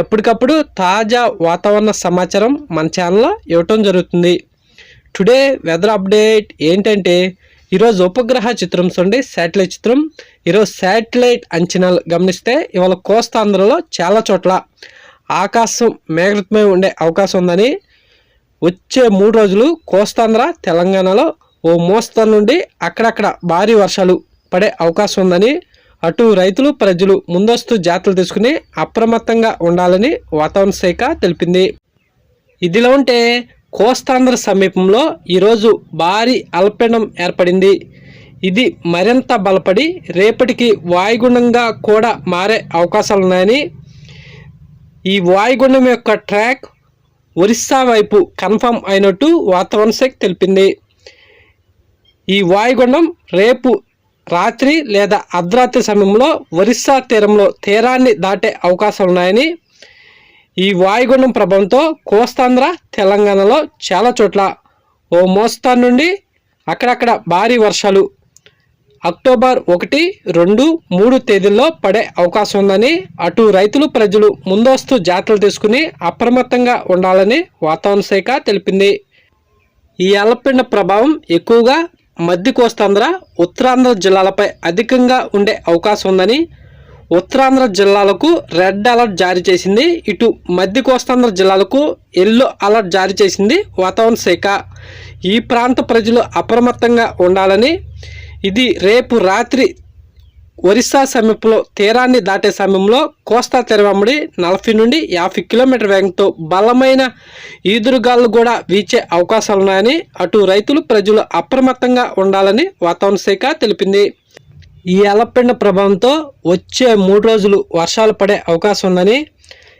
ఎప్పటికప్పుడు తాజా వాతావరణ సమాచారం మన ఛానల్లో ఇవ్వటం జరుగుతుంది. టుడే వెదర్ అప్డేట్ ఏంటంటే ఈరోజు ఉపగ్రహ చిత్రం చూడండి శాటిలైట్ చిత్రం. ఈరోజు శాటిలైట్ అంచనాలు గమనిస్తే ఇవాళ కోస్తాంధ్రలో చాలా చోట్ల ఆకాశం మేఘృతమై ఉండే అవకాశం ఉందని వచ్చే మూడు రోజులు కోస్తాంధ్ర తెలంగాణలో ఓ మోస్తరు నుండి అక్కడక్కడ భారీ వర్షాలు పడే అవకాశం ఉందని అటు రైతులు ప్రజలు ముందస్తు జాగ్రత్తలు తీసుకుని అప్రమత్తంగా ఉండాలని వాతావరణ శాఖ తెలిపింది. ఇదిలా ఉంటే కోస్తాంధ్ర సమీపంలో ఈరోజు భారీ అల్పీడం ఏర్పడింది. ఇది మరింత బలపడి రేపటికి వాయుగుండంగా కూడా మారే అవకాశాలున్నాయని ఈ వాయుగుండం యొక్క ట్రాక్ ఒరిస్సా వైపు కన్ఫర్మ్ అయినట్టు వాతావరణ శాఖ తెలిపింది. ఈ వాయుగుండం రేపు రాత్రి లేదా అర్ధరాత్రి సమయంలో ఒరిస్సా తీరంలో తీరాన్ని దాటే అవకాశాలు ఉన్నాయని ఈ వాయుగుండం ప్రభావంతో కోస్తాంధ్ర తెలంగాణలో చాలా చోట్ల ఓ మోస్తారు నుండి అక్కడక్కడ భారీ వర్షాలు అక్టోబర్ ఒకటి రెండు మూడు తేదీల్లో పడే అవకాశం ఉందని అటు రైతులు ప్రజలు ముందస్తు జాగ్రత్తలు తీసుకుని అప్రమత్తంగా ఉండాలని వాతావరణ శాఖ తెలిపింది. ఈ అలపిండ ప్రభావం ఎక్కువగా మధ్య కోస్తాంధ్ర ఉత్తరాంధ్ర జిల్లాలపై అధికంగా ఉండే అవకాశం ఉందని ఉత్తరాంధ్ర జిల్లాలకు రెడ్ అలర్ట్ జారీ చేసింది. ఇటు మధ్య కోస్తాంధ్ర జిల్లాలకు ఎల్లో అలర్ట్ జారీ చేసింది వాతావరణ శాఖ. ఈ ప్రాంత ప్రజలు అప్రమత్తంగా ఉండాలని ఇది రేపు రాత్రి ఒరిస్సా సమీపంలో తీరాన్ని దాటే సమయంలో కోస్తా తెరవమ్మడి నలభై నుండి యాభై కిలోమీటర్ వేగంతో బలమైన ఈదురుగాలు కూడా వీచే అవకాశాలున్నాయని అటు రైతులు ప్రజలు అప్రమత్తంగా ఉండాలని వాతావరణ శాఖ తెలిపింది. ఈ అలపిండ ప్రభావంతో వచ్చే మూడు రోజులు వర్షాలు పడే అవకాశం ఉందని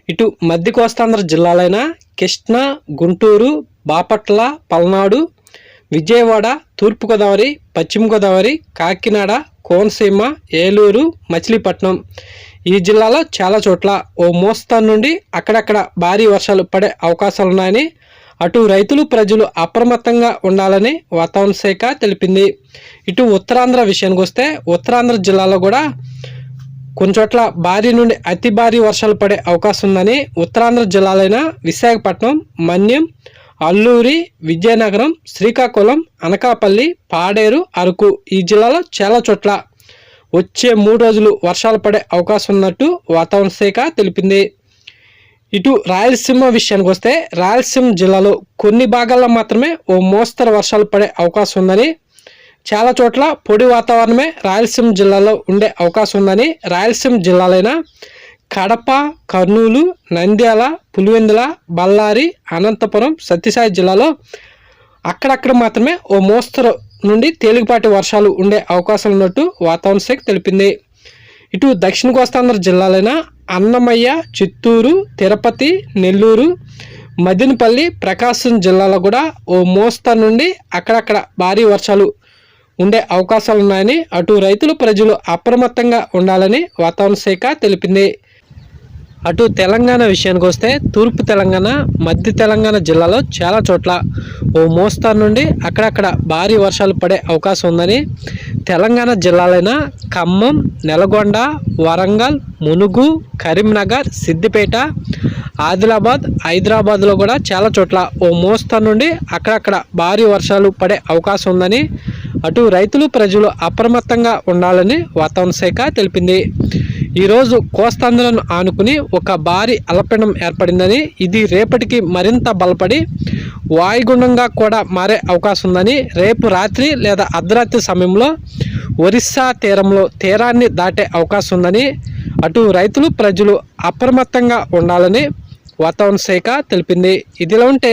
ఇటు మధ్య కోస్తాంధ్ర జిల్లాలైన కృష్ణా గుంటూరు బాపట్ల పల్నాడు విజయవాడ తూర్పుగోదావరి పశ్చిమ గోదావరి కాకినాడ కోనసీమ ఏలూరు మచిలీపట్నం. ఈ జిల్లాలో చాలా చోట్ల ఓ మోస్తాను నుండి అక్కడక్కడ భారీ వర్షాలు పడే అవకాశాలున్నాయని అటు రైతులు ప్రజలు అప్రమత్తంగా ఉండాలని వాతావరణ శాఖ తెలిపింది. ఇటు ఉత్తరాంధ్ర విషయానికి వస్తే ఉత్తరాంధ్ర జిల్లాలో కూడా కొన్ని చోట్ల భారీ నుండి అతి భారీ వర్షాలు పడే అవకాశం ఉందని ఉత్తరాంధ్ర జిల్లాలైన విశాఖపట్నం మన్యం అల్లూరి విజయనగరం శ్రీకాకుళం అనకాపల్లి పాడేరు అరకు ఈ జిల్లాలో చాలా చోట్ల వచ్చే మూడు రోజులు వర్షాలు పడే అవకాశం ఉన్నట్టు వాతావరణ శాఖ తెలిపింది. ఇటు రాయలసీమ విషయానికి వస్తే రాయలసీమ జిల్లాలో కొన్ని భాగాల్లో మాత్రమే ఓ మోస్తరు వర్షాలు పడే అవకాశం ఉందని చాలా చోట్ల పొడి వాతావరణమే రాయలసీమ జిల్లాలో ఉండే అవకాశం ఉందని రాయలసీమ జిల్లాలైన కడప కర్నూలు నంద్యాల పులివెందుల బళ్ళారి అనంతపురం సత్యసాయి జిల్లాలో అక్కడక్కడ మాత్రమే ఓ మోస్తరు నుండి తేలికపాటి వర్షాలు ఉండే అవకాశం ఉన్నట్టు వాతావరణ శాఖ తెలిపింది. ఇటు దక్షిణ కోస్తాంధ్ర జిల్లాలైన అన్నమయ్య చిత్తూరు తిరుపతి నెల్లూరు మదినపల్లి ప్రకాశం జిల్లాలో కూడా ఓ మోస్తరు నుండి అక్కడక్కడ భారీ వర్షాలు ఉండే అవకాశాలు ఉన్నాయని అటు రైతులు ప్రజలు అప్రమత్తంగా ఉండాలని వాతావరణ శాఖ తెలిపింది. అటు తెలంగాణ విషయానికి వస్తే తూర్పు తెలంగాణ మధ్య తెలంగాణ జిల్లాలో చాలా చోట్ల ఓ మోస్తారు నుండి అక్కడక్కడ భారీ వర్షాలు పడే అవకాశం ఉందని తెలంగాణ జిల్లాలైన ఖమ్మం నెలగొండ వరంగల్ మునుగు కరీంనగర్ సిద్దిపేట ఆదిలాబాద్ హైదరాబాద్లో కూడా చాలా చోట్ల ఓ మోస్తారు నుండి అక్కడక్కడ భారీ వర్షాలు పడే అవకాశం ఉందని అటు రైతులు ప్రజలు అప్రమత్తంగా ఉండాలని వాతావరణ శాఖ తెలిపింది. ఈరోజు కోస్తాంధ్రను ఆనుకుని ఒక భారీ అల్పపీడనం ఏర్పడిందని ఇది రేపటికి మరింత బలపడి వాయుగుండంగా కూడా మారే అవకాశం ఉందని రేపు రాత్రి లేదా అర్ధరాత్రి సమయంలో ఒరిస్సా తీరంలో తీరాన్ని దాటే అవకాశం ఉందని అటు రైతులు ప్రజలు అప్రమత్తంగా ఉండాలని వాతావరణ శాఖ తెలిపింది. ఇదిలా ఉంటే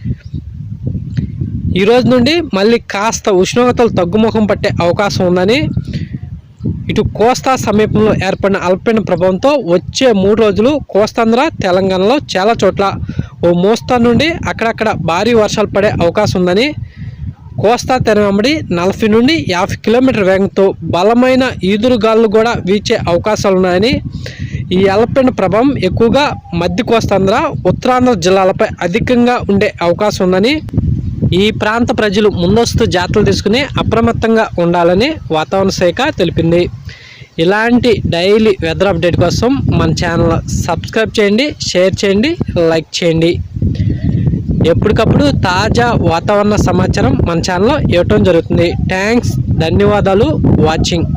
ఈ రోజు నుండి మళ్ళీ కాస్త ఉష్ణోగ్రతలు తగ్గుముఖం పట్టే అవకాశం ఉందని ఇటు కోస్తా సమీపంలో ఏర్పడిన అల్పపీడన ప్రభావంతో వచ్చే మూడు రోజులు కోస్తాంధ్ర తెలంగాణలో చాలా చోట్ల ఓ మోస్తా నుండి అక్కడక్కడ భారీ వర్షాలు పడే అవకాశం ఉందని కోస్తా తెరవెంబడి నలభై నుండి యాభై కిలోమీటర్ వేగంతో బలమైన ఈదురుగాలు కూడా వీచే అవకాశాలు ఉన్నాయని ఈ అల్పపీడన ప్రభావం ఎక్కువగా మధ్య కోస్తాంధ్ర ఉత్తరాంధ్ర జిల్లాలపై అధికంగా ఉండే అవకాశం ఉందని ఈ ప్రాంత ప్రజలు ముందస్తు జాగ్రత్తలు తీసుకుని అప్రమత్తంగా ఉండాలని వాతావరణ శాఖ తెలిపింది. ఇలాంటి డైలీ వెదర్ అప్డేట్ కోసం మన ఛానల్ సబ్స్క్రైబ్ చేయండి షేర్ చేయండి లైక్ చేయండి. ఎప్పటికప్పుడు తాజా వాతావరణ సమాచారం మన ఛానల్లో ఇవ్వటం జరుగుతుంది. థ్యాంక్స్ ధన్యవాదాలు వాచింగ్.